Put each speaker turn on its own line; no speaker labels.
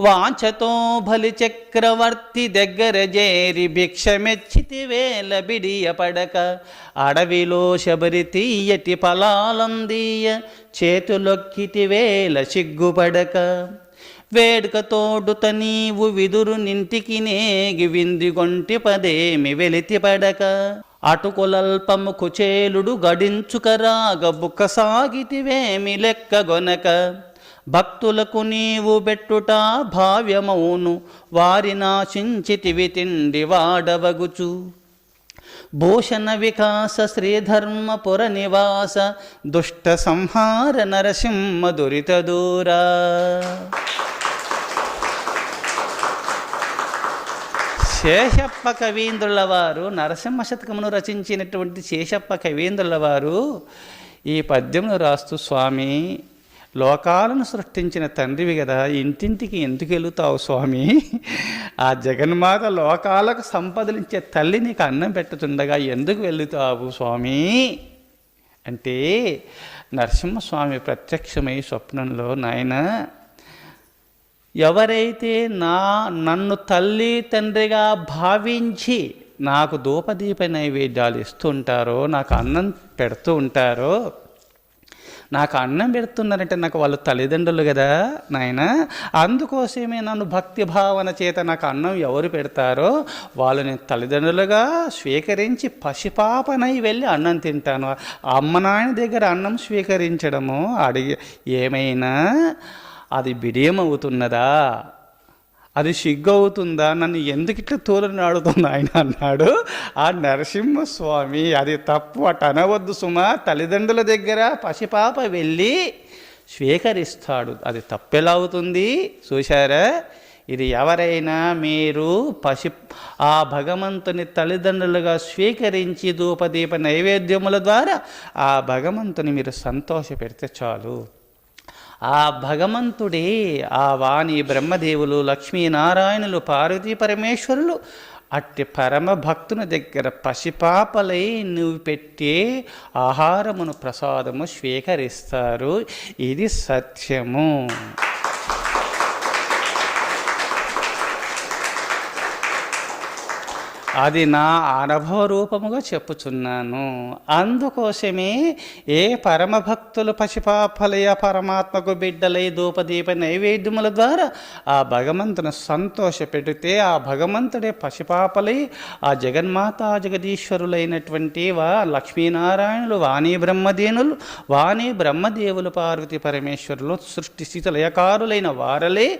వాంఛతో బలి చక్రవర్తి దగ్గర చేరి భిక్షమెచ్చితి వేల బిడియపడక అడవిలో శబరి తీయటి ఫలాలందీయ చేతులొక్కితి వేల సిగ్గుపడక. వేడుకతోడుత నీవు విదురు నింటికి నేగి విందిగొంటి పదేమి వెలితి పడక. అటుకులల్పము కుచేలుడు గడించుకరాగ బుక్క సాగితివేమి లెక్కగొనక భక్తులకు నీవు బెట్టుట భావ్యమౌను వారి నాశించితివి తిండి వాడవగుచు. భూషణ వికాస శ్రీధర్మపుర నివాస దుష్ట సంహార నరసింహ దురిత దూరా. శేషప్ప కవీంద్రుల వారు నరసింహ శతకమును రచించినటువంటి శేషప్ప కవీంద్రుల వారు ఈ పద్యమును రాస్తూ స్వామి లోకాలను సృష్టించిన తండ్రివి కదా ఇంటింటికి ఎందుకు వెళుతావు స్వామి? ఆ జగన్మాత లోకాలకు సంపదలించే తల్లి నీకు అన్నం పెట్టుతుండగా ఎందుకు వెళుతావు స్వామి? అంటే నరసింహస్వామి ప్రత్యక్షమై స్వప్నంలో నాయన ఎవరైతే నా నన్ను తల్లి తండ్రిగా భావించి నాకు ధూపదీప నైవేద్యాలు ఇస్తుంటారో నాకు అన్నం పెడుతూ ఉంటారో నాకు అన్నం పెడుతున్నారంటే నాకు వాళ్ళు తల్లిదండ్రులు కదా నాయన. అందుకోసమే నన్ను భక్తి భావన చేత నాకు అన్నం ఎవరు పెడతారో వాళ్ళు నేను తల్లిదండ్రులుగా స్వీకరించి పసిపాపనై వెళ్ళి అన్నం తింటాను. అమ్మ నాయన దగ్గర అన్నం స్వీకరించడము అడిగి ఏమైనా అది బిడియం అవుతున్నదా? అది సిగ్గు అవుతుందా నన్ను ఎందుకు ఇట్లా తోలని ఆడుతుంది ఆయన అన్నాడు. ఆ నరసింహస్వామి అది తప్పు అట అనవద్దు సుమా తల్లిదండ్రుల దగ్గర పసిపాప వెళ్ళి స్వీకరిస్తాడు. అది తప్పెలా అవుతుంది? చూశారా? ఇది ఎవరైనా మీరు పసి ఆ భగవంతుని తల్లిదండ్రులుగా స్వీకరించి ధూపదీప నైవేద్యముల ద్వారా ఆ భగవంతుని మీరు సంతోషపెడితే చాలు. ఆ భగవంతుడే ఆ వాణి బ్రహ్మదేవులు లక్ష్మీనారాయణులు పార్వతీ పరమేశ్వరులు అట్టి పరమ భక్తుని దగ్గర పసిపాపలై నువ్వు పెట్టే ఆహారమును ప్రసాదము స్వీకరిస్తారు. ఇది సత్యము. అది నా అనుభవ రూపముగా చెప్పుచున్నాను. అందుకోసమే ఏ పరమ భక్తులు పసిపాపలయ పరమాత్మకు బిడ్డలై ధూపదీప నైవేద్యముల ద్వారా ఆ భగవంతుని సంతోష పెడితే ఆ భగవంతుడే పసిపాపలై ఆ జగన్మాతా జగదీశ్వరులైనటువంటి వా లక్ష్మీనారాయణులు వాణి బ్రహ్మదేనులు వాణి బ్రహ్మదేవులు పార్వతి పరమేశ్వరులు సృష్టి స్థితి లయకారులైన వారలే